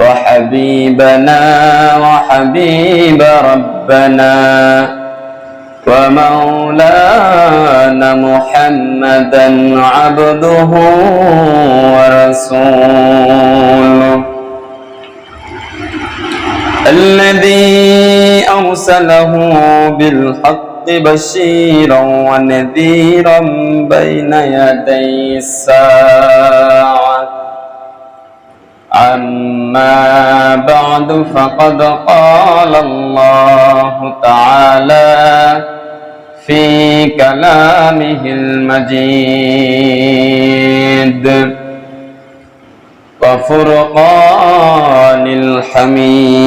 وحبيبنا وحبيب ربنا ومولانا محمدا عبده ورسوله. الذي أرسله بالحق بشيرا ونذيرا بين يدي الساعة. أما بعد فقد قال الله تعالى في كلامه المجيد وفرقان الحميد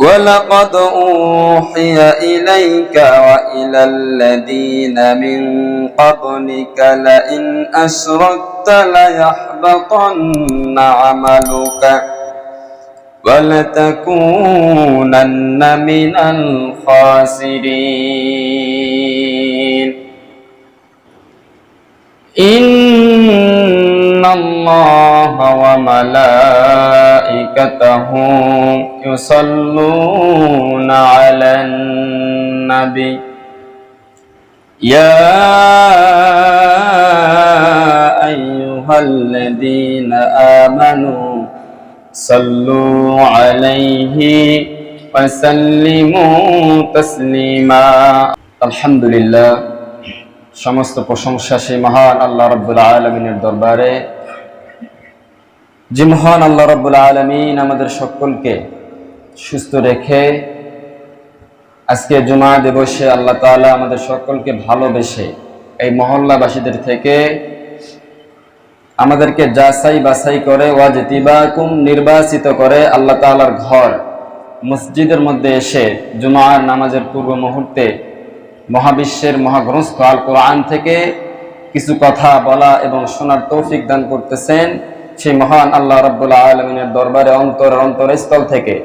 ولقد أوحي إليك وإلى الذين من قبلك لئن أشركت ليحبطن عملك ولتكونن من الخاسرين إن الله وملائكته يصلون على النبي يا أيها الذين آمنوا صلوا عليه وسلموا تسليما الحمد لله সমস্ত প্রশংসা সেই মহান আল্লাহ রব্বুল আলমিনের দরবারে যে মহান আল্লাহ রব্বুল আলমিন আমাদের সকলকে সুস্থ রেখে আজকে জুমা দিবসে আল্লাহ তাআলা আমাদের সকলকে ভালোবেসে এই মহল্লাবাসীদের থেকে আমাদেরকে যাচাই বাছাই করে, ওয়াজিতিবাকুম নির্বাচিত করে আল্লাহ তাআলার ঘর মসজিদের মধ্যে এসে জুমার নামাজের পূর্ব মুহূর্তে মহাবিশ্বের মহাগ্রন্থ আল কোরআন থেকে কিছু কথা বলা এবং শোনার তৌফিক দান করতেছেন। সেই মহান আল্লাহ রব্বুল্লাহ আলমিনের দরবারে অন্তর অন্তরস্থল থেকে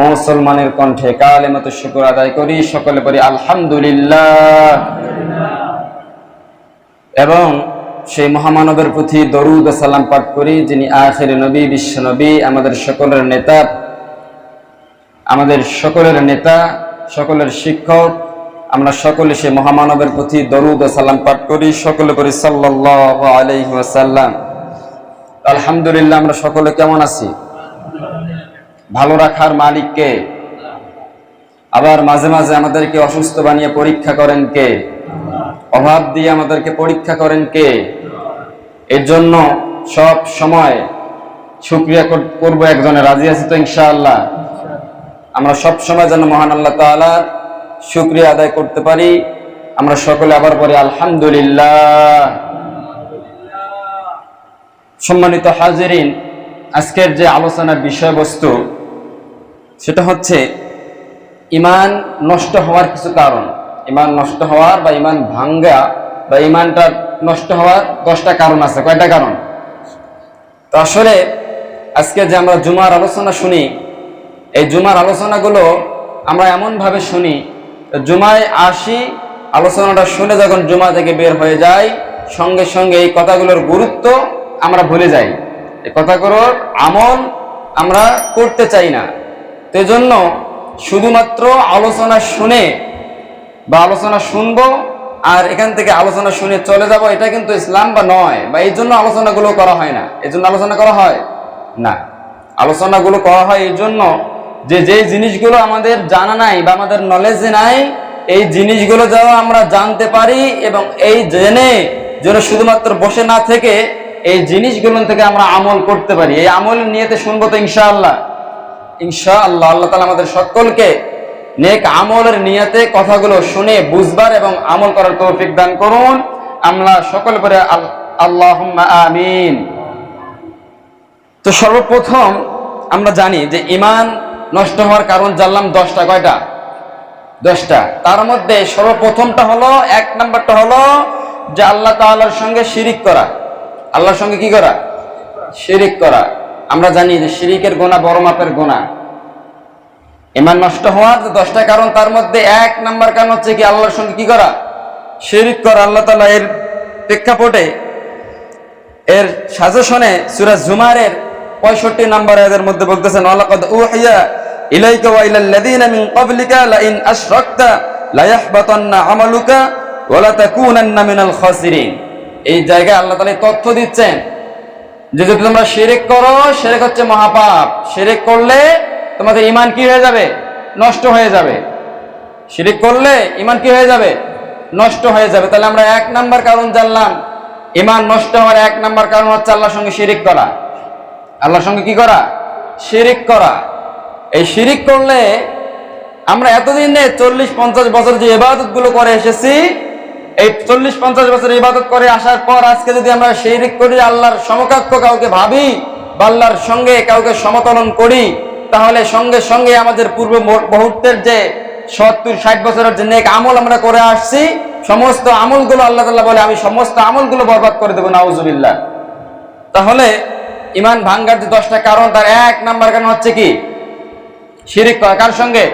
মুসলমানের কণ্ঠে কালে মতো শুকুর আদায় করি, সকলে পরি আলহামদুলিল্লাহ। এবং সেই মহামানবের প্রতি দরুদ সালাম পাঠ করি, যিনি আখের নবী, বিশ্ব নবী, আমাদের সকলের নেতা, আমাদের সকলের নেতা, সকলের শিক্ষক, আমরা সকলে সেই মহামানবের প্রতি দরুদ সালাম পাঠ করি, সকলে করি সাল্লাল্লাহু আলাইহি ওয়াসাল্লাম। আলহামদুলিল্লাহ, আমরা সকলে কেমন আছি? ভালো রাখার মালিক কে? আবার মাঝে মাঝে আমাদেরকে অসুস্থ বানিয়ে পরীক্ষা করেন কে? অভাব দিয়ে আমাদেরকে পরীক্ষা করেন কে? এর জন্য সব সময় শুক্রিয়া করব একজনে। রাজি আছি তো ইনশাআল্লাহ? আমরা সব সময় যেন মহান আল্লাহ তাআলার শুক্রিয়া আদায় করতে পারি। আমরা সকলে আবার পরে আলহামদুলিল্লাহ। সম্মানিত হাজিরিন, আজকের যে আলোচনার বিষয়বস্তু, সেটা হচ্ছে ইমান নষ্ট হওয়ার কিছু কারণ। ইমান নষ্ট হওয়ার বা ইমান ভাঙ্গা বা ইমানটা নষ্ট হওয়ার দশটা কারণ আছে। কয়টা কারণ? তো আসলে আজকে যে আমরা জুমার আলোচনা শুনি, এই জুমার আলোচনাগুলো আমরা এমনভাবে শুনি, জুমায় আসি, আলোচনাটা শুনে যখন জুমা থেকে বের হয়ে যায় সঙ্গে সঙ্গে এই কথাগুলোর গুরুত্ব আমরা ভুলে যাই। কথাগুলোর আমল আমরা করতে চাই না। তো জন্য শুধুমাত্র আলোচনা শুনে বা আলোচনা শুনব আর এখান থেকে আলোচনা শুনে চলে যাব, এটা কিন্তু ইসলাম বা নয় বা এই জন্য আলোচনাগুলো করা হয় না। এই জন্য আলোচনা করা হয় না। আলোচনাগুলো করা হয় এই জন্য যে যে জিনিসগুলো আমাদের জানা নাই বা আমাদের নলেজে নাই, এই জিনিসগুলো যেন আমরা জানতে পারি এবং এই জেনে যেন শুধুমাত্র বসে না থেকে এই জিনিসগুলো থেকে আমরা আমল করতে পারি। এই আমল নিয়েতে শুনব তো ইনশাআল্লাহ। ইনশাআল্লাহ আল্লাহ তালা আমাদের সকলকে নেক আমলের নিয়তে কথাগুলো শুনে, বুঝবার এবং আমল করার তৌফিক দান করুন। আমরা সকল করে আল্লাহ আমিন। তো সর্বপ্রথম আমরা জানি যে ইমান নষ্ট হওয়ার কারণ জানলাম দশটা, কয়টা? দশটা। তার মধ্যে সর্বপ্রথমটা হলো, এক নাম্বারটা হলো যে আল্লাহ তাআলার সঙ্গে শিরিক করা। আল্লাহর সঙ্গে কি করা? শিরিক করা। আমরা জানি যে শিরিকের গোনা বড় মাপের গোনা। ইমান নষ্ট হওয়ার দশটা কারণ, তার মধ্যে এক নাম্বার কারণ হচ্ছে কি আল্লাহর সঙ্গে কি করা? শিরিক করা। আল্লাহ তাআলা এর প্রেক্ষাপটে এর সাজেশনে সুরাজ জুমারের পঁয়ষট্টি নাম্বার এদের মধ্যে বলতেছেন ইলাইকা ওয়া আমালুকা এই জায়গায় আল্লাহ এই তথ্য দিচ্ছেন যে যদি তোমরা শিরিক করো, শিরিক হচ্ছে মহাপাপ। শিরিক করলে তোমাদের ইমান কি হয়ে যাবে? নষ্ট হয়ে যাবে। শিরিক করলে ইমান কি হয়ে যাবে? নষ্ট হয়ে যাবে। তাহলে আমরা এক নাম্বার কারণ জানলাম। ইমান নষ্ট হওয়ার এক নাম্বার কারণ হচ্ছে আল্লাহর সঙ্গে শিরিক করা। আল্লাহর সঙ্গে কি করা? শিরিক করা। এই শিরিক করলে আমরা এতদিনে চল্লিশ, পঞ্চাশ বছর যে ইবাদতগুলো করে এসেছি এই চল্লিশ পঞ্চাশ বছর ইবাদত করে আসার পর আজকে যদি আমরা শিরিক করি, আল্লাহর সমকক্ষ কাউকে ভাবি বা আল্লাহর সঙ্গে কাউকে সমতলন করি, তাহলে সঙ্গে সঙ্গে আমাদের পূর্ব মুহূর্তের যে সত্তর, ষাট বছরের যে নেক আমল আমরা করে আসছি, সমস্ত আমলগুলো আল্লাহ তাল্লাহ বলে, আমি সমস্ত আমলগুলো বরবাদ করে দেবো, নাউজুবিল্লাহ। তাহলে ইমান ভাঙ্গার যে দশটা কারণ, তার এক নাম্বার কারণ হচ্ছে কি? শিরিক কার সঙ্গে?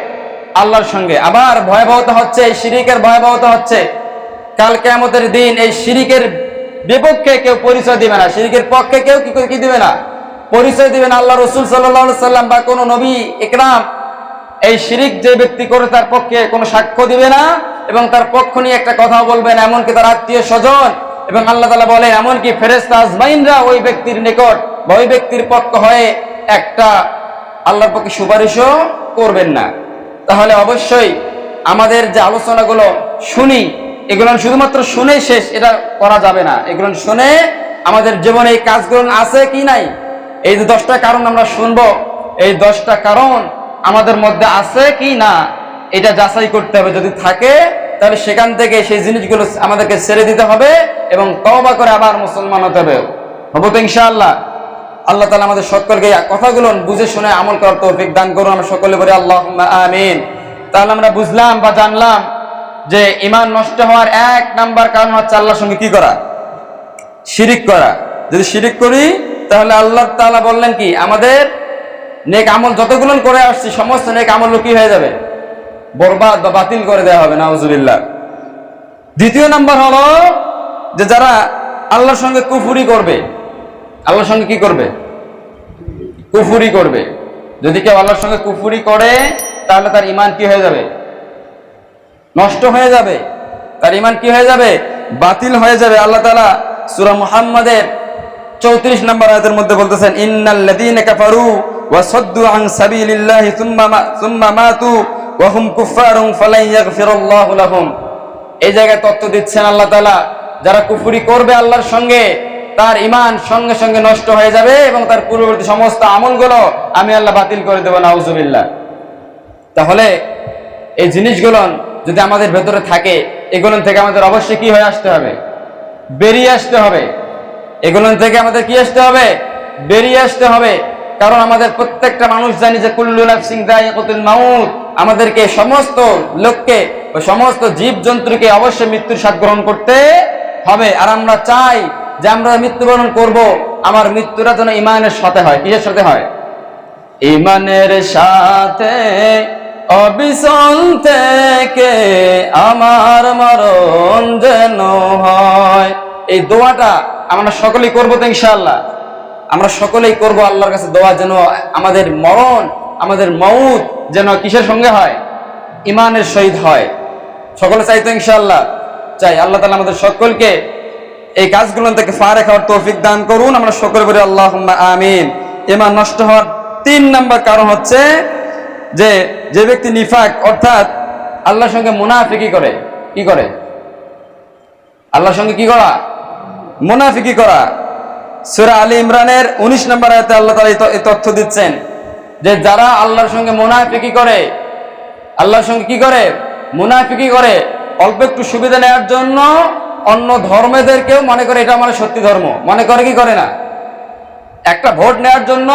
আল্লাহর সঙ্গে। আবার ভয়াবহতা হচ্ছে, এই শিরিকের ভয়াবহতা হচ্ছে কাল কেয়ামতের দিন এই শিরিকের বিপক্ষে কেউ পরিচয় দিবে না। শিরিকের পক্ষে কেউ কি কি দিবে না? পরিচয় দিবে না আল্লাহ রসুল সাল্লাম বা কোনো নবী একরাম। এই শিরিক যে ব্যক্তি করে তার পক্ষে কোনো সাক্ষ্য দিবে না এবং তার পক্ষ নিয়ে একটা কথা বলবেন এমনকি তার আত্মীয় স্বজন এবং আল্লাহ তালা বলে, এমনকি ফেরেস্তা আজমাইনরা ওই ব্যক্তির নিকট বা ওই ব্যক্তির পক্ষ হয়ে একটা আল্লাহর পক্ষে সুপারিশও করবেন না। তাহলে অবশ্যই আমাদের যে আলোচনাগুলো শুনি এগুলো শুধুমাত্র শুনে শেষ, এটা করা যাবে না। এগুলো শুনে আমাদের জীবনে এই কাজগুলো আছে কি নাই? এই যে দশটা কারণ আমরা শুনব, এই দশটা কারণ আমাদের মধ্যে আছে কি না, এটা যাচাই করতে হবে। যদি থাকে, তাহলে সেখান থেকে সেই জিনিসগুলো আমাদেরকে ছেড়ে দিতে হবে এবং তওবা করে আবার মুসলমান হতে হবে। হব তো ইনশাআল্লাহ। আল্লাহ তালা আমাদের সকলকে কথাগুলো বুঝে শুনে আমল করার তৌফিক দান করুন। আমরা সকলে বলি আল্লাহ আমিন। তাহলে আমরা বুঝলাম বা জানলাম যে ইমান নষ্ট হওয়ার এক নাম্বার কারণ হচ্ছে আল্লাহর সঙ্গে কি করা? শিরিক করা। যদি শিরিক করি, তাহলে আল্লাহ তালা বললেন কি, আমাদের নেক আমল যতগুলো করে আসছি, সমস্ত নেক আমল কি হয়ে যাবে? বরবাদ বা বাতিল করে দেওয়া হবে, নাউজুবিল্লাহ। দ্বিতীয় নাম্বার হলো যে যারা আল্লাহর সঙ্গে কুফুরি করবে, আল্লাহর সঙ্গে কি করবে? কুফুরি করবে। যদি কেউ আল্লাহর সঙ্গে কুফুরি করে, তাহলে তার ইমান কি হয়ে যাবে? নষ্ট হয়ে যাবে। তার ইমান কি হয়ে যাবে? বাতিল হয়ে যাবে। আল্লাহ তালা সূরা মুহাম্মাদের চৌত্রিশ নম্বর আয়াতের মধ্যে বলতেছেন ইন্নাল্লাযীনা কাফারু ওয়া সাদ্দু আন সাবিলিল্লাহি সুম্মা সুম্মা মাতু ওয়া হুম কুফফারুন ফালান ইয়াগফিরাল্লাহু লাহুম। এই জায়গায় তত্ত্ব দিচ্ছেন আল্লাহ তাআলা, যারা কুফরি করবে আল্লাহর সঙ্গে, তার ইমান সঙ্গে সঙ্গে নষ্ট হয়ে যাবে এবং তার পূর্ববর্তী সমস্ত আমলগুলো আমি আল্লাহ বাতিল করে দেবো, নাউজুবিল্লাহ। তাহলে এই জিনিসগুলো যদি আমাদের ভেতরে থাকে, এগুলো থেকে আমাদের অবশ্যই কি হয়ে আসতে হবে? বেরিয়ে আসতে হবে। এগুলো থেকে আমাদের কি আসতে হবে? বেরিয়ে আসতে হবে। কারণ আমাদের প্রত্যেকটা মানুষ জানি যে কুল্লু নাফসিং দায়িকুল মাউত। আমাদেরকে সমস্ত লোককে সমস্ত জীব জন্তুকে অবশ্যই মৃত্যুর স্বাদ গ্রহণ করতে হবে। আর আমরা চাই যে আমরা মৃত্যুবরণ করব। আমার মৃত্যুটা যেন ইমানের সাথে হয়। কিসের সাথে হয়? ইমানের সাথে অবিচল থেকে আমার মরণ যেন হয়। এই দোয়াটা আমরা সকলেই করব তো ইনশাআল্লাহ। আমরা সকলেই করব আল্লাহর কাছে দোয়া যেন আমাদের মরণ, আমাদের মৌত যেন কিসের সঙ্গে হয়? ইমানের সহিত হয়। সকলে চাই তো ইনশাআল্লাহ। চাই আল্লাহ তালা আমাদের সকলকে এই কাজগুলো থেকে ফারে খাওয়ার তৌফিক দান করুন। আমরা সকলে বলি আল্লাহ আমিন। ইমান নষ্ট হওয়ার তিন নাম্বার কারণ হচ্ছে যে যে ব্যক্তি নিফাক, অর্থাৎ আল্লাহর সঙ্গে মুনাফিকি করে, কি করে? আল্লাহর সঙ্গে কি করা? মুনাফিকি করা। সুরা আলী ইমরানের উনিশ নম্বর আয়াতে আল্লাহ তাআলা এই তথ্য দিচ্ছেন যে, যারা আল্লাহর সঙ্গে মুনাফিকি করে, আল্লাহর সঙ্গে কি করে? মুনাফিকি করে। অল্প একটু সুবিধা নেওয়ার জন্য অন্য ধর্মেদেরকেও মনে করে এটা আমার সত্যি ধর্ম। মনে করে কি করে না? একটা ভোট নেওয়ার জন্য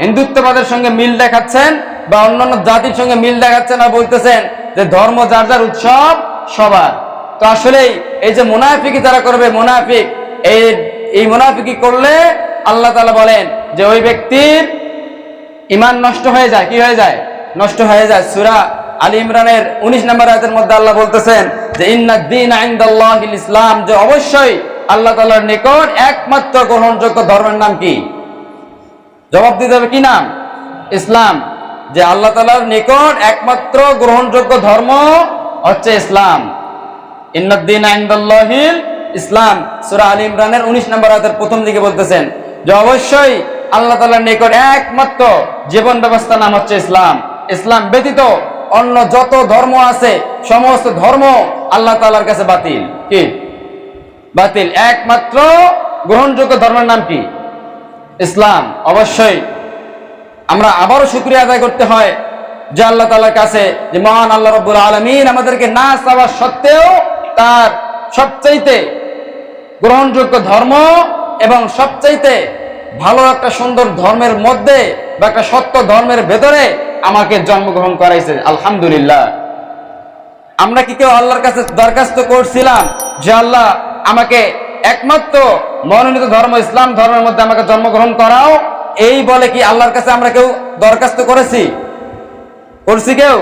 হিন্দুত্ববাদের সঙ্গে মিল দেখাচ্ছেন বা অন্যান্য জাতির সঙ্গে মিল দেখাচ্ছেন আর বলতেছেন যে ধর্ম যার যার উৎসব সবার। তো আসলেই এই যে মুনাফিকি যারা করবে, মুনাফিক, এই এই মুনাফিকি করলে আল্লাহ তালা বলেন যে ওই ব্যক্তির ইমান নষ্ট হয়ে যায়। কি হয়ে যায়? নষ্ট হয়ে যায়। সুরা আলী ইমরানের উনিশ নম্বর আয়াতের মধ্যে আল্লাহ বলতেছেন যে ইন্নাদ্দিন আইন্দাল্লাহিল ইসলাম যে অবশ্যই আল্লাহ তাআলার নিকট একমাত্র গ্রহণযোগ্য ধর্মের নাম কি? জবাব দিতে হবে কি নাম? ইসলাম। যে আল্লাহ তাআলার নিকট একমাত্র গ্রহণযোগ্য ধর্ম হচ্ছে ইসলাম। ইন্নাদ্দিন আইন্দাল্লাহিল ইসলাম। সূরা আলী ইমরানের 19 নম্বর আয়াতের প্রথম দিকে বলতেছেন যে অবশ্যই আল্লাহ তাআলার নিকট একমাত্র জীবন ব্যবস্থা নাম হচ্ছে ইসলাম। ইসলাম ব্যতীত অন্য যত ধর্ম আছে, সমস্ত ধর্ম আল্লাহ তাআলার কাছে বাতিল। কি? বাতিল। একমাত্র গ্রহণযোগ্য ধর্মের নাম কি? ইসলাম। অবশ্যই আমরা আবারও শুক্রিয়া আদায় করতে হয় যে আল্লাহ তাআলার কাছে, যে মহান আল্লাহ রব্বুল আলমিন আমাদেরকে না চাওয়া সত্ত্বেও তার সবচাইতে গ্রহণযোগ্য ধর্ম এবং সবচাইতে ভালো একটা সুন্দর ধর্মের মধ্যে বা একটা সত্য ধর্মের ভেতরে আমাকে জন্মগ্রহণ করাইছে। আলহামদুলিল্লাহ। আমরা কি কেউ আল্লাহর কাছে দরখাস্ত করছিলাম যে আল্লাহ আমাকে একমাত্র মনোনীত ধর্ম, ইসলাম ধর্মের মধ্যে আমাকে জন্মগ্রহণ করাও? এই বলে কি আল্লাহর কাছে আমরা কেউ দরখাস্ত করেছি? করছি কেউ?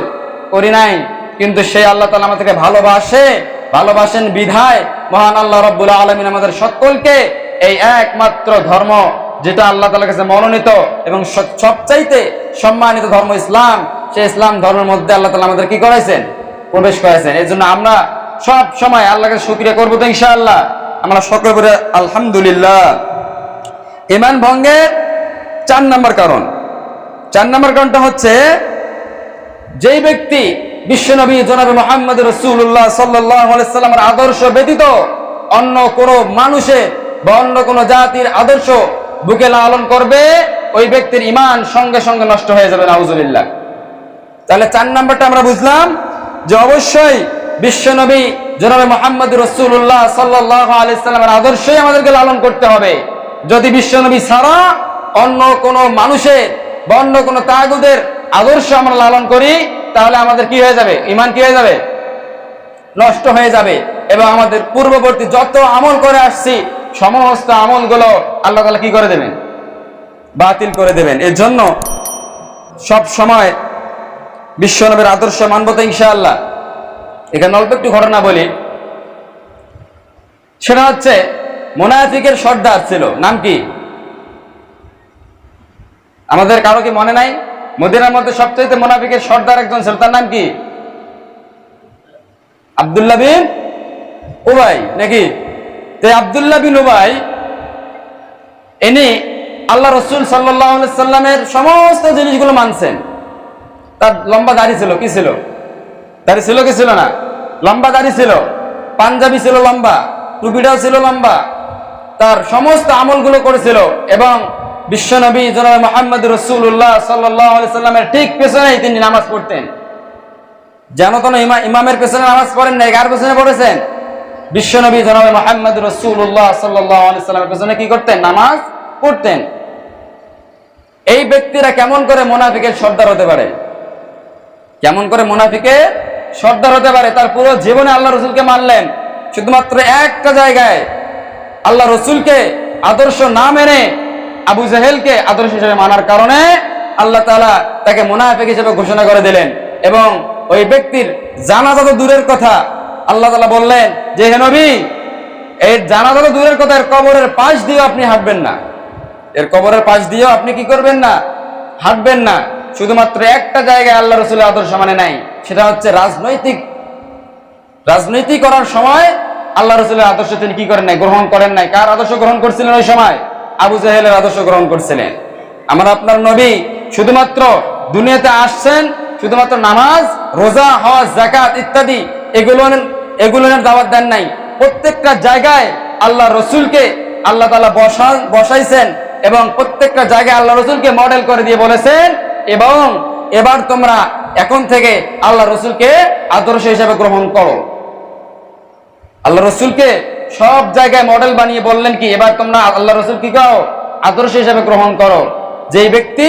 করি নাই। কিন্তু সেই আল্লাহ তালা আমাদেরকে ভালোবাসে, ভালোবাসেন বিধায়। মহান আল্লাহ রব্বুল আলমিন আমাদের সকলকে এই একমাত্র ধর্ম যেটা আল্লাহ তালার কাছে মনোনীত এবং সবচাইতে সম্মানিত ধর্ম ইসলাম, সেই ইসলাম ধর্মের মধ্যে আল্লাহ তালা আমাদের কি করাইছেন? প্রবেশ করেছেন এই জন্য আমরা সব সময় আল্লাহকে শুক্রিয়া করব তো ইনশাআল্লাহ। আমরা সকলে করে আলহামদুলিল্লাহ। ইমান ভঙ্গের চার নম্বর কারণ। চার নম্বর কারণটা হচ্ছে, যেই ব্যক্তি বিশ্বনবী জনাবে মোহাম্মদ রসুল্লাহ সাল্লামের আদর্শ ব্যতীত অন্য কোন মানুষে বা অন্য কোন জাতির আদর্শ বুকে লালন করবে, ওই ব্যক্তির ইমান সঙ্গে সঙ্গে নষ্ট হয়ে যাবে, নাউজুবিল্লাহ। তাহলে চার নাম্বারটা আমরা বুঝলাম যে অবশ্যই বিশ্বনবী জনাবে মোহাম্মদ রসুল্লাহ সাল্লাহ আলাইসাল্লামের আদর্শই আমাদেরকে লালন করতে হবে। যদি বিশ্বনবী ছাড়া অন্য কোনো মানুষের বা অন্য কোনো তাগুদের আদর্শ আমরা লালন করি, তাহলে আমাদের কি হয়ে যাবে? ইমান কি হয়ে যাবে? নষ্ট হয়ে যাবে। এবং আমাদের পূর্ববর্তী যত আমল করে আসছি, সমস্ত আমলগুলো আল্লাহ তালা কি করে দেবেন? বাতিল করে দেবেন। এর জন্য সব সময় বিশ্বনবের আদর্শ মানব তো ইনশাআল্লাহ। এখানে অল্প একটু ঘটনা বলি। সেটা হচ্ছে, মোনাফিকের সর্দার ছিল। নাম কি? আমাদের কারও কি মনে নাই? মদিনার মধ্যে সবচেয়ে মোনাফিকের সর্দার একজন ছিল, তার নাম কি? আব্দুল্লাহ বিন উবাই নাকি? তো আব্দুল্লাহ বিন উবাই, ইনি আল্লাহ রসুল সাল্লামের সমস্ত জিনিসগুলো মানছেন। তার লম্বা দাড়ি ছিল, কি ছিল? দাড়ি ছিল কি ছিল না? লম্বা দাড়ি ছিল, পাঞ্জাবি ছিল লম্বা, টুপিটাও ছিল লম্বা। তার সমস্ত আমলগুলো করেছিল এবং বিশ্বনবী জনাব মোহাম্মদ রসুল্লাহ সাল্লামের ঠিক পেছনেই তিনি নামাজ পড়তেন। যেন ইমা ইমামের পেছনে নামাজ পড়েন নাই, কার পেছনে পড়েছেন? বিশ্বনবী জনাব মোহাম্মদ রসুল্লাহ সাল্লামের পেছনে কি করতেন? নামাজ পড়তেন। এই ব্যক্তিরা কেমন করে মোনাফিকের সর্দার হতে পারে? কেমন করে মুনাফিকে সর্দার হতে পারে? তার পুরো জীবনে আল্লাহ রসুলকে মানলেন। শুধুমাত্র একটা জায়গায় আল্লাহ রসুলকে আদর্শ না মেনে আবু জাহেলকে আদর্শ হিসেবে মানার কারণে আল্লাহ তালা তাকে মুনাফিক হিসেবে ঘোষণা করে দিলেন এবং ওই ব্যক্তির জানাজা তো দূরের কথা। আল্লাহ তালা বললেন, যে হে নবী, এর জানাজা তো দূরের কথা, এর কবরের পাশ দিয়েও আপনি হাঁটবেন না। এর কবরের পাশ দিয়েও আপনি কি করবেন না? হাঁটবেন না। শুধুমাত্র একটা জায়গায় আল্লাহ রসুলের আদর্শ মানে নাই, সেটা হচ্ছে রাজনৈতিক। রাজনীতি করার সময় আল্লাহ রসুলের আদর্শ তিনি কি করেন নাই, গ্রহণ করেন নাই। কার আদর্শ গ্রহণ করছিলেন ওই সময়? আবু জাহেলের আদর্শ গ্রহণ করছিলেন। আমার আপনার নবী শুধুমাত্র দুনিয়াতে আসছেন, শুধুমাত্র নামাজ, রোজা, হজ জাকাত ইত্যাদি এগুলো এগুলো দাওয়াত দেন নাই। প্রত্যেকটা জায়গায় আল্লাহ রসুলকে আল্লাহ তালা বসা বসাইছেন এবং প্রত্যেকটা জায়গায় আল্লাহ রসুলকে মডেল করে দিয়ে বলেছেন এবং এবার তোমরা এখন থেকে আল্লাহ রসুলকে আদর্শ হিসেবে গ্রহণ করো। আল্লাহ রসুলকে সব জায়গায় মডেল বানিয়ে বললেন কি, এবার তোমরা আল্লাহ রসুল কি করো? আদর্শ হিসেবে গ্রহণ করো। যেই ব্যক্তি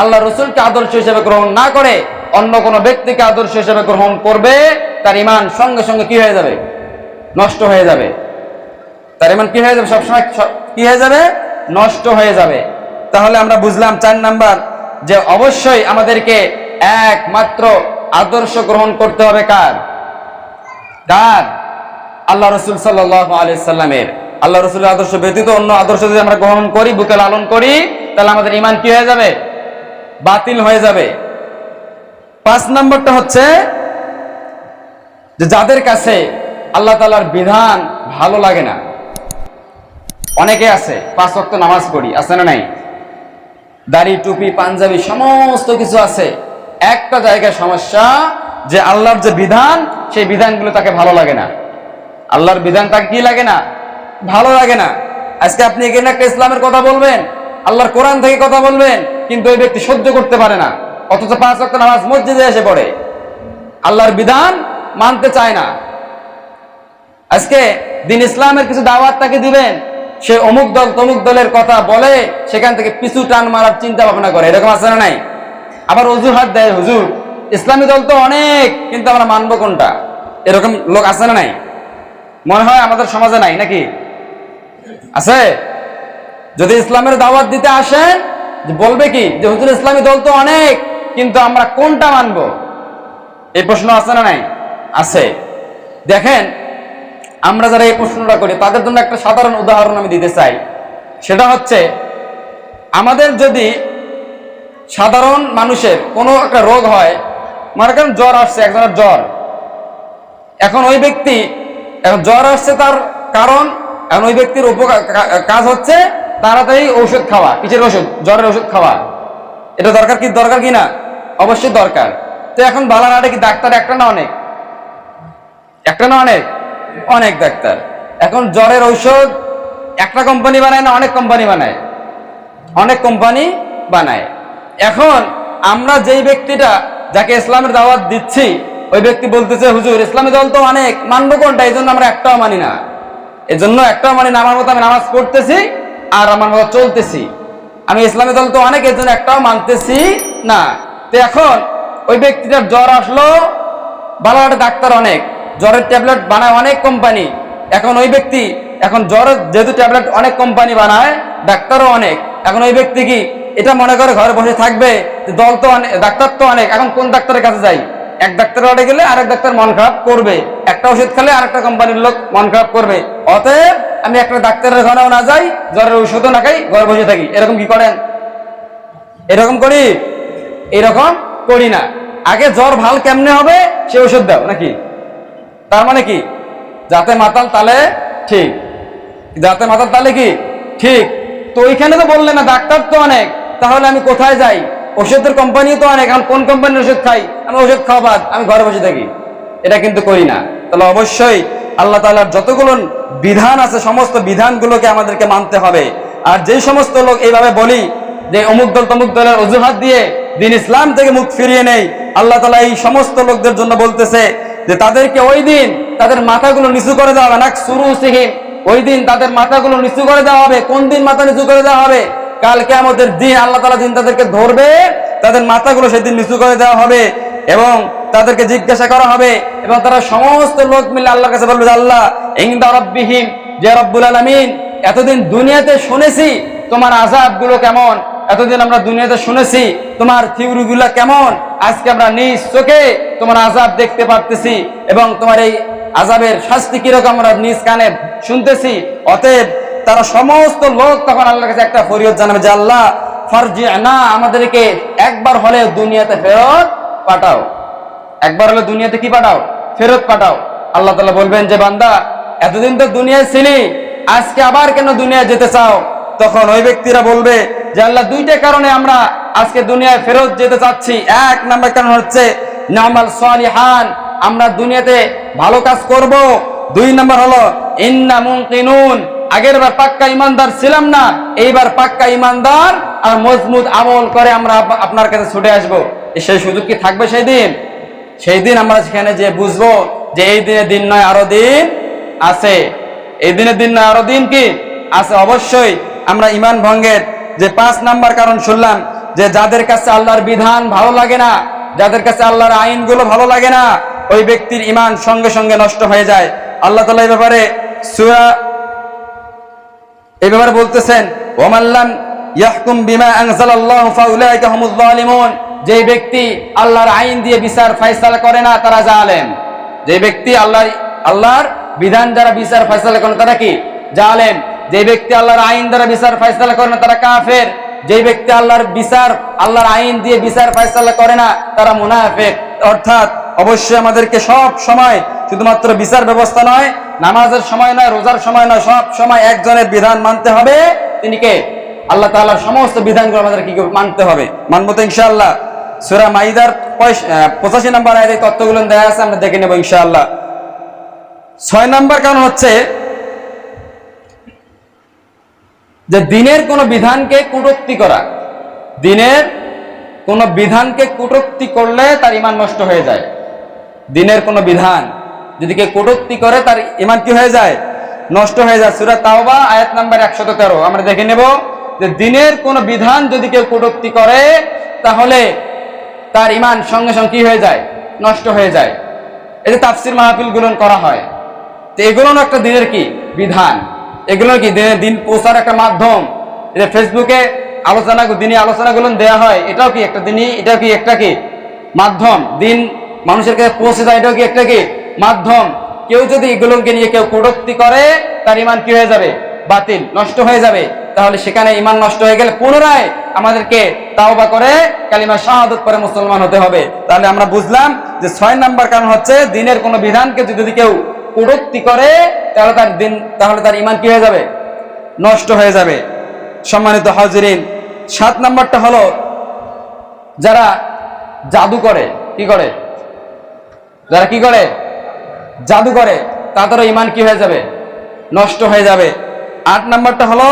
আল্লাহ রসুলকে আদর্শ হিসেবে গ্রহণ না করে, অন্য কোনো ব্যক্তিকে আদর্শ হিসেবে গ্রহণ করবে, তার ইমান সঙ্গে সঙ্গে কি হয়ে যাবে? নষ্ট হয়ে যাবে। তার ইমান কি হয়ে যাবে? সবসময় কি হয়ে যাবে? নষ্ট হয়ে যাবে। তাহলে আমরা বুঝলাম চার নাম্বার যে অবশ্যই আমাদেরকে একমাত্র আদর্শ গ্রহণ করতে হবে কার? কার? আল্লাহ রসুল সাল্লাহ আলিয়াল্লামের আল্লাহ রসুলের আদর্শ ব্যতীত অন্য আদর্শ যদি আমরা গ্রহণ করি, বুকে লালন করি, তাহলে আমাদের ইমান কি হয়ে যাবে? বাতিল হয়ে যাবে। পাঁচ নম্বরটা হচ্ছে যে যাদের কাছে আল্লাহ তালার বিধান ভালো লাগে না, অনেকে আছে, পাঁচ ওয়াক্ত নামাজ পড়ি, আছে না নাই? দাড়ি, টুপি, পাঞ্জাবি, সমস্ত কিছু আছে। একটা জায়গায় সমস্যা যে আল্লাহর যে বিধান, সেই বিধানগুলো তাকে ভালো লাগে না। আল্লাহর বিধান তাকে কি লাগে না? ভালো লাগে না। আজকে আপনি এখানে একটা ইসলামের কথা বলবেন, আল্লাহর কোরআন থেকে কথা বলবেন, কিন্তু ওই ব্যক্তি সহ্য করতে পারে না। অথচ পাঁচ ওয়াক্ত নামাজ মসজিদে এসে পড়ে। আল্লাহর বিধান মানতে চায় না। আজকে দিন ইসলামের কিছু দাওয়াত তাকে দিবেন, সে অমুক দল তমুক দলের কথা বলে, সেখান থেকে পিছু টান মারার চিন্তা ভাবনা করে। এরকম আছে না নাই? আবার অজুহাত দেয়, হুজুর, ইসলামী দল তো অনেক, কিন্তু আমরা মানবো কোনটা? এরকম লোক আছে না নাই? মনে হয় আমাদের সমাজে নাই, নাকি? আছে? যদি ইসলামের দাওয়াত দিতে আসেন বলবে কি? যে হুজুর, ইসলামী দল তো অনেক, কিন্তু আমরা কোনটা মানব? এই প্রশ্ন আছে না নাই? আছে। দেখেন, আমরা যারা এই প্রশ্নটা করি, তাদের জন্য একটা সাধারণ উদাহরণ আমি দিতে চাই। সেটা হচ্ছে, আমাদের যদি সাধারণ মানুষের কোনো একটা রোগ হয়, মনে করেন জ্বর আসছে, একজনের জ্বর। এখন ওই ব্যক্তি এখন জ্বর আসছে তার কারণ, এখন ওই ব্যক্তির উপকার কাজ হচ্ছে তাড়াতাড়ি ঔষধ খাওয়া, কিসের ওষুধ জ্বরের ওষুধ খাওয়া। এটা দরকার কি দরকার কি না? অবশ্যই দরকার। তো এখন বালানাটে কি ডাক্তার একটা না অনেক? একটা না অনেক? অনেক ডাক্তার। এখন জ্বরের ঔষধ একটা কোম্পানি বানায় না অনেক কোম্পানি বানায়? অনেক কোম্পানি বানায়। এখন আমরা যেই ব্যক্তিটা, যাকে ইসলামের দাওয়াত দিচ্ছি ওই ব্যক্তি বলতেছে, হুজুর, ইসলামী দল তো অনেক, মানবো কোনটা? এই জন্য আমরা একটাও মানি না। এই জন্য একটাও মানি না, আমার মতো আমি নামাজ পড়তেছি আর আমার মতো চলতেছি। আমি ইসলামী দল তো অনেক, এই জন্য একটাও মানতেছি না। তো এখন ওই ব্যক্তিটার জ্বর আসলো, বালাঘাটে ডাক্তার অনেক, জ্বরের ট্যাবলেট বানায় অনেক কোম্পানি। এখন ওই ব্যক্তি, এখন জ্বরের যেহেতু ট্যাবলেট অনেক কোম্পানি বানায়, ডাক্তারও অনেক। এখন ওই ব্যক্তি কি, এটা মনে করে ঘরে বসে থাকবে দল তো অনেক ডাক্তার তো অনেক, এখন কোন ডাক্তারের কাছে যাই? এক ডাক্তার ওয়ার্ডে গেলে আরেক ডাক্তার মন খারাপ করবে। একটা ওষুধ খেলে আরেকটা কোম্পানির লোক মন খারাপ করবে। অতএব আমি একটা ডাক্তারের ঘরেও না যাই, জ্বরের ওষুধও না খাই, ঘরে বসে থাকি। এরকম কি করেন? এরকম করি? এরকম করি না। আগে জ্বর ভালো কেমনে হবে, সে ওষুধ দাও, নাকি? তার মানে কি? যাতে মাতাল তালে ঠিক। যাতে মাতাল তালে কি? ঠিক। তো ওইখানে তো বললে না, ডাক্তার তো অনেক। তাহলে আমি কোথায় যাই? ওষুধের কোম্পানি তো অনেক, এখন কোন কোম্পানির ওষুধ খাই? আমি ওষুধ খাওয়া আমি ঘরে বসে থাকি। এটা কিন্তু করি না। তাহলে অবশ্যই আল্লাহ তাআলার যতগুলো বিধান আছে, সমস্ত বিধানগুলোকে আমাদেরকে মানতে হবে। আর যেই সমস্ত লোক এইভাবে বলি, যে অমুক দল তমুক দলের অজুহাত দিয়ে দিন ইসলাম থেকে মুখ ফিরিয়ে নেই, আল্লাহ তালা এই সমস্ত লোকদের জন্য বলতেছে যে তাদেরকে ওই দিন তাদের মাথাগুলো নিচু করে দেওয়া হবে। না শুরু সিহিম ওই দিন তাদের মাথাগুলো নিচু করে দেওয়া হবে। কোন দিন মাথা নিচু করে দেওয়া হবে? কালকে আমাদের দিন আল্লাহ তালা দিন তাদেরকে ধরবে, তাদের মাথাগুলো সেদিন নিচু করে দেওয়া হবে এবং তাদেরকে জিজ্ঞাসা করা হবে এবং তারা সমস্ত লোক মিলে আল্লাহর কাছে বলবে আল্লাহ ইংদা যে রব্বুল আলমিন, এতদিন দুনিয়াতে শুনেছি তোমার আজাবগুলো কেমন? এতদিন আমরা দুনিয়াতে শুনেছি তোমার থিউরি গুলা কেমন? আজকে আমরা নিজ চোখে তোমার আজাব দেখতে পারতেছি এবং তোমার এই আজাবের শাস্তি কীরকম আমরা নিজ কানে শুনতেছি? অতএব তারা সমস্ত লোক তখন আল্লাহর কাছে একটা ফরিয়ত জানাবে যে, আল্লাহ ফরজি না আমাদেরকে একবার হলে দুনিয়াতে ফেরত পাঠাও। একবার হলে দুনিয়াতে কি পাঠাও? ফেরত পাঠাও। আল্লাহ তালা বলবেন যে, বান্দা, এতদিন তো দুনিয়ায় ছিলি, আজকে আবার কেন দুনিয়ায় যেতে চাও? তখন ওই ব্যক্তিরা বলবে যে, আল্লাহ, দুইটা কারণে আমরা আজকে দুনিয়ায় ফেরত যেতে চাচ্ছি। এক নাম্বার কারণ হচ্ছে, নামাল সালিহান, আমরা দুনিয়াতে ভালো কাজ করব। দুই নাম্বার হলো, ইন্না মুনকিনুন আগের বার পাক্কা ইমানদার ছিলাম না, এইবার পাক্কা ইমানদার আর মজবুত আমল করে আমরা আপ- আপনার কাছে ছুটে আসব। সেই সুযোগ কি থাকবে সেই দিন? সেই দিন আমরা সেখানে যে বুঝব যে এই দিনে দিন নয়, আরও দিন আছে। এই দিনের দিন নয়, আরও দিন কি আছে? অবশ্যই আমরা ইমান ভঙ্গের যে পাঁচ নাম্বার কারণ শুনলাম যে যাদের কাছে আল্লাহর বিধান ভালো লাগে না, যাদের কাছে আল্লাহর আইনগুলো ভালো লাগে না, ওই ব্যক্তির ইমান সঙ্গে সঙ্গে নষ্ট হয়ে যায়। আল্লাহ তালা এই ব্যাপারে সুরা এই ব্যাপারে বলতেছেন ওমাল্লাম ইয়াহকুম বিমা আনজালাল্লাহু ফাউলাইকা হুমুজ জালিমুন যে ব্যক্তি আল্লাহর আইন দিয়ে বিচার ফয়সালা করে না, তারা জালেম। যে ব্যক্তি আল্লাহর আল্লাহর বিধান দ্বারা বিচার ফয়সালা করে তারা কি? জালেম। যে ব্যক্তি আল্লাহর আইন দ্বারা বিচার ফয়সালা করে না, তারা কাফের। যে ব্যক্তি আল্লাহর বিচার, আল্লাহর আইন দিয়ে বিচার ফয়সালা করে না, তারা মুনাফিক। অর্থাৎ, অবশ্যই আমাদেরকে সব সময় শুধুমাত্র বিচার ব্যবস্থা নয় নামাজের সময় নয়, রোজার সময় নয়, সব সময় একজনের বিধান মানতে হবে। তিনি কে? আল্লাহ তাআলার সমস্ত বিধানগুলো আমাদের কি মানতে হবে। মানবো তো ইনশাআল্লাহ। সূরা মাইদার পঁচাশি নম্বর এই তত্ত্বগুলো দেয়া আছে, আমরা দেখে নেব ইনশাআল্লাহ। ছয় নম্বর কারণ হচ্ছে যে দিনের কোন বিধানকে কুটোক্তি করা। দিনের কোন বিধানকে কুটোক্তি করলে তার ইমান নষ্ট হয়ে যায়। দিনের কোন বিধান যদি কেউ কটূক্তি করে, তার ইমান কি হয়ে যায়? নষ্ট হয়ে যায়। সুরা তাওবা, আয়াত নাম্বার একশত তেরো। আমরা দেখে নেব যে দিনের কোন বিধান যদি কেউ কটূক্তি করে, তাহলে তার ইমান সঙ্গে সঙ্গে কি হয়ে যায়? নষ্ট হয়ে যায়। এই যে তাফসির মাহফিল গুলন করা হয়, তো এগুলো একটা দিনের কি? বিধান। এগুলো কি? দিনের দিন পৌঁছার একটা মাধ্যম। এটা ফেসবুকে আলোচনা দিনী আলোচনাগুলো দেওয়া হয়, এটাও কি একটা দিনই এটাও কি একটা কি? মাধ্যম। দিন মানুষের কাছে পৌঁছে যায়, এটাও কি একটা কি? মাধ্যম। কেউ যদি এগুলোকে নিয়ে কেউ কটূক্তি করে, তার ইমান কি হয়ে যাবে? বাতিল, নষ্ট হয়ে যাবে। তাহলে সেখানে ইমান নষ্ট হয়ে গেলে পুনরায় আমাদেরকে তাওবা করে, কালিমা শাহাদত করে মুসলমান হতে হবে। তাহলে আমরা বুঝলাম যে ছয় নাম্বার কারণ হচ্ছে দিনের কোনো বিধানকে যদি কেউ কটূক্তি করে, তাহলে তার দিন তাহলে তার ইমান কি হয়ে যাবে? নষ্ট হয়ে যাবে। সম্মানিত হাজিরিন, সাত নাম্বারটা হলো যারা জাদু করে, কি করে? যারা কি করে? জাদু করে তাদেরও ইমান কি হয়ে যাবে? নষ্ট হয়ে যাবে। আট নাম্বারটা হলো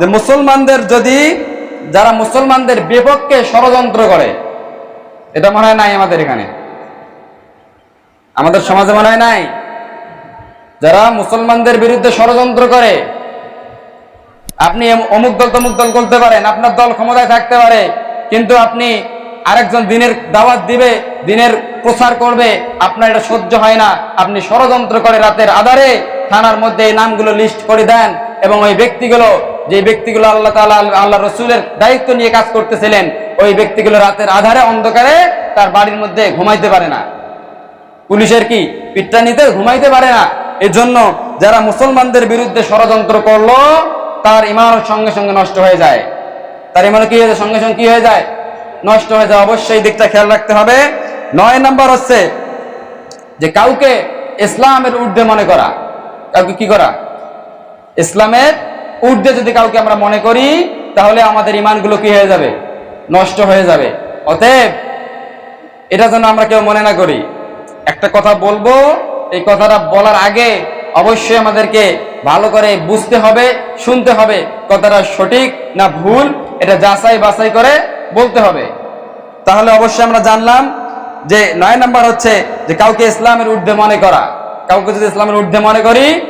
যে মুসলমানদের যদি, যারা মুসলমানদের বিপক্ষে ষড়যন্ত্র করে, এটা মনে হয় নাই আমাদের এখানে। আমাদের সমাজে মনে হয় নাই? যারা মুসলমানদের বিরুদ্ধে ষড়যন্ত্র করে, আপনি অমুক দল তমুক দল করতে পারেন, আপনার দল ক্ষমতায় থাকতে পারে, কিন্তু আপনি আরেকজন দিনের দাওয়াত দিবে, দিনের প্রচার করবে, আপনার এটা সহ্য হয় না। আপনি ষড়যন্ত্র করে রাতের আধারে থানার মধ্যে এই নামগুলো লিস্ট করে দেন এবং ওই ব্যক্তিগুলো, যে ব্যক্তিগুলো আল্লাহ তালা আল্লাহ রসুলের দায়িত্ব নিয়ে কাজ করতেছিলেন, ওই ব্যক্তিগুলো রাতের আধারে অন্ধকারে তার বাড়ির মধ্যে ঘুমাইতে পারে না। পুলিশের কি পিট্টানিতে ঘুমাইতে পারে না? এজন্য যারা মুসলমানদের বিরুদ্ধে ষড়যন্ত্র করল, তার ইমান সঙ্গে সঙ্গে নষ্ট হয়ে যায়। তার ইমান কি হয়ে যায়? সঙ্গে সঙ্গে কি হয়ে যায়? নষ্ট হয়ে যায়। অবশ্যই দিকটা খেয়াল রাখতে হবে। নয় নাম্বার হচ্ছে যে কাউকে ইসলামের ঊর্ধ্বে মনে করা। কাউকে কি করা? ইসলামের ঊর্ধ্বে যদি কাউকে আমরা মনে করি, তাহলে আমাদের ইমানগুলো কি হয়ে যাবে? নষ্ট হয়ে যাবে। অতএব এটা যেন আমরা কেউ মনে না করি। একটা কথা বলব, এই কথাটা বলার আগে অবশ্যই আমাদেরকে ভালো করে বুঝতে হবে, শুনতে হবে কথাটা সঠিক না ভুল। এটা যাচাই বাছাই করে বলতে হবে। তাহলে অবশ্যই আমরা জানলাম যে নয় নাম্বার হচ্ছে যে কাউকে ইসলামের ঊর্ধ্বে মনে করা। কাউকে যদি ইসলামের ঊর্ধ্বে মনে করি,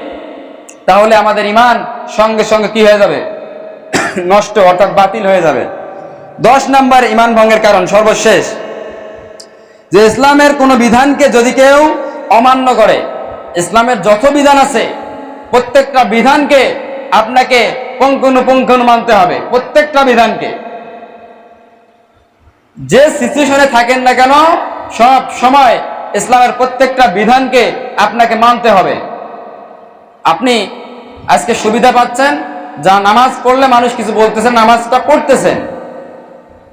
তাহলে আমাদের ইমান সঙ্গে সঙ্গে কি হয়ে যাবে? নষ্ট অর্থাৎ বাতিল হয়ে যাবে। দশ নাম্বার ইমান ভঙ্গের কারণ সর্বশেষ। যে ইসলামের কোন বিধানকে যদি কেউ অমান্য করে, ইসলামের যত বিধান আছে, প্রত্যেকটা বিধানকে আপনাকে পুঙ্খানু মানতে হবে, প্রত্যেকটা বিধানকে। যে সিচুয়েশনে থাকেন না কেন সব সময় ইসলামের প্রত্যেকটা বিধানকে আপনাকে মানতে হবে। আপনি আজকে সুবিধা পাচ্ছেন, যা নামাজ পড়লে মানুষ কিছু বলতেছেন নামাজটা পড়তেছেন।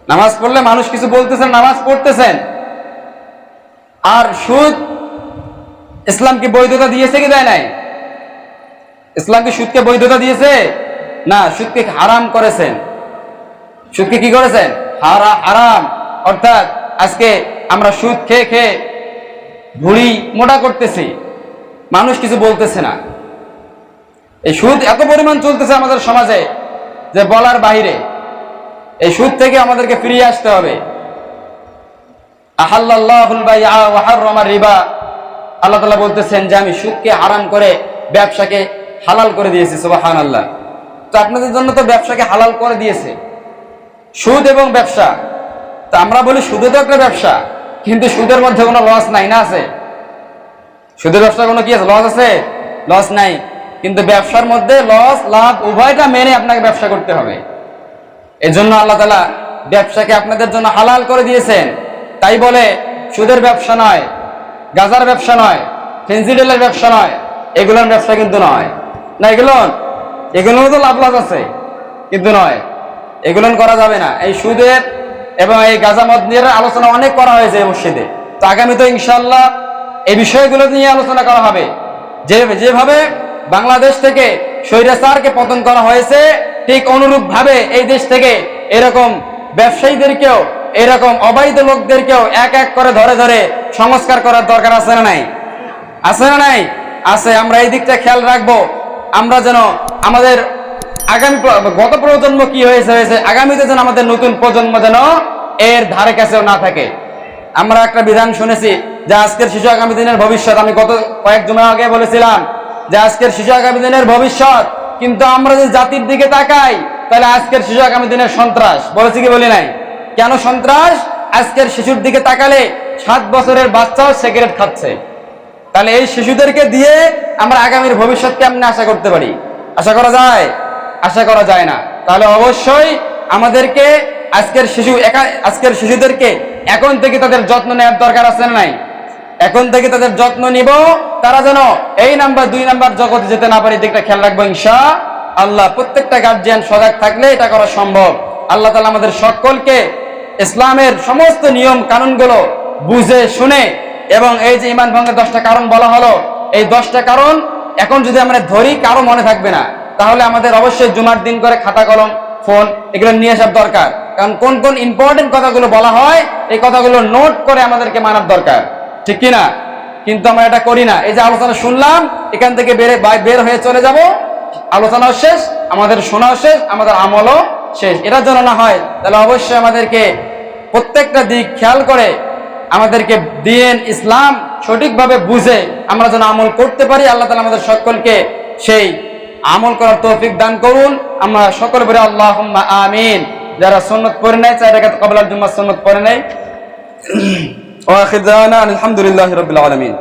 নামাজ পড়লে মানুষ কিছু বলতেছেন নামাজ পড়তেছেন। আর সুদ ইসলাম কি বৈধতা দিয়েছে কি দেয় নাই? ইসলাম কি সুদকে বৈধতা দিয়েছে? না, সুদকে হারাম করেছেন। সুদকে কি করেছেন? হারা হারাম। অর্থাৎ আজকে আমরা সুদ খেয়ে খেয়ে ভুড়ি মোটা করতেছি, মানুষ কিছু বলতেছে না। এই সুদ এত পরিমাণ চলতেছে আমাদের সমাজে যে বলার বাইরে এই সুদ থেকে আমাদেরকে ফিরিয়ে আসতে হবে। রিবা। আল্লাহ তাআলা বলতেছেন যে, আমি সুদকে হারাম করে ব্যবসাকে হালাল করে দিয়েছে সুবাহান আল্লাহ তো আপনাদের জন্য তো ব্যবসাকে হালাল করে দিয়েছে। সুদ এবং ব্যবসা। তো আমরা বলি সুদে তো একটা ব্যবসা, কিন্তু সুদের মধ্যে কোনো লস নাই না আছে? সুদের ব্যবসা কোনো কি আছে? লস আছে? লস নাই। কিন্তু ব্যবসার মধ্যে লস লাভ উভয়টা মেনে আপনাকে ব্যবসা করতে হবে। এজন্য আল্লাহ তালা ব্যবসাকে আপনাদের জন্য হালাল করে দিয়েছেন। তাই বলে সুদের ব্যবসা নয়, গাজার ব্যবসা নয় ফেন্সিডেলের ব্যবসা নয়, এগুলোর ব্যবসা কিন্তু নয়। না, এগুলো এগুলো তো লাভ লাভ আছে, কিন্তু নয়। এগুলো করা যাবে না। এই সুদের এবং এই গাজা মদ নিয়ে আলোচনা অনেক করা হয়েছে মসজিদে। তো আগামী তো ইনশাল্লাহ এই বিষয়গুলো নিয়ে আলোচনা করা হবে। যে, যেভাবে বাংলাদেশ থেকে স্বৈরাচারকে পতন করা হয়েছে, ঠিক অনুরূপ ভাবে এই দেশ থেকে এরকম ব্যবসায়ীদেরকেও, এরকম অবৈধ লোকদেরকেও এক এক করে ধরে ধরে সংস্কার করার দরকার আছে না নাই? আছে না নাই? আছে, আমরা এই দিকটা খেয়াল রাখব। আমরা যেন আমাদের আগামী গত প্রজন্ম কি হয়েছে হয়েছে? আগামীতে যেন আমাদের নতুন প্রজন্ম যেন এর ধারে কাছেও না থাকে। আমরা একটা বিধান শুনেছি যে আজকের শিশু আগামী দিনের ভবিষ্যৎ। আমি গত কয়েক আগে বলেছিলাম যে আজকের শিশু আগামী দিনের ভবিষ্যৎ। কিন্তু আমরা যদি জাতির দিকে তাকাই, তাহলে আজকের শিশু আগামী দিনের সন্ত্রাস। বলেছি কি, বলি নাই? কেন সন্ত্রাস? আজকের শিশুর দিকে তাকালে সাত বছরের বাচ্চাও সিগারেট খাচ্ছে। তাহলে এই শিশুদেরকে দিয়ে আমরা আগামীর ভবিষ্যৎ কেমনে আশা করতে পারি? আশা করা যায়? আশা করা যায় না। তাহলে অবশ্যই আমাদেরকে আজকের শিশু একা, আজকের শিশুদেরকে এখন থেকে তাদের যত্ন নেওয়ার দরকার আছে নাই? এখন থেকে তাদের যত্ন নিব, তারা যেন এই নাম্বার, দুই নাম্বার জগতে যেতে না পারে দিকটা খেয়াল রাখব ইনশা আল্লাহ প্রত্যেকটা গার্জিয়ান সজাগ থাকলে এটা করা সম্ভব। আল্লাহ তালা আমাদের সকলকে ইসলামের সমস্ত নিয়ম, কানুনগুলো বুঝে, শুনে এবং এই যে ইমান ভঙ্গের দশটা কারণ বলা হলো, এই দশটা কারণ এখন যদি আমরা ধরি, কারও মনে থাকবে না। তাহলে আমাদের অবশ্যই জুমার দিন করে খাতা কলম, ফোন, এগুলো নিয়ে আসার দরকার। কারণ কোন কোন ইম্পর্টেন্ট কথাগুলো বলা হয়, এই কথাগুলো নোট করে আমাদেরকে মানার দরকার। ঠিক কি না কিন্তু আমরা এটা করি না। এই যে আলোচনা শুনলাম, এখান থেকে বাই- বের হয়ে চলে যাব। আলোচনাও শেষ, আমাদের শোনাও শেষ, আমাদের আমলও শেষ। এটা যেন না হয়, তাহলে অবশ্যই আমাদেরকে প্রত্যেকটা দিক খেয়াল করে আমাদেরকে দিন ইসলাম সঠিকভাবে বুঝে আমরা যেন আমল করতে পারি। আল্লাহ তালা আমাদের সকলকে সেই আমল করার তৌফিক দান করুন। আমরা সকল বলে আল্লাহ আমিন। যারা সন্ন্যত পড়ে নেয় চার রেখে কবলার জুম্মা সন্ন্যত পড়ে নেয় আলহামদুলিল্লাহ রবিল আলমিন।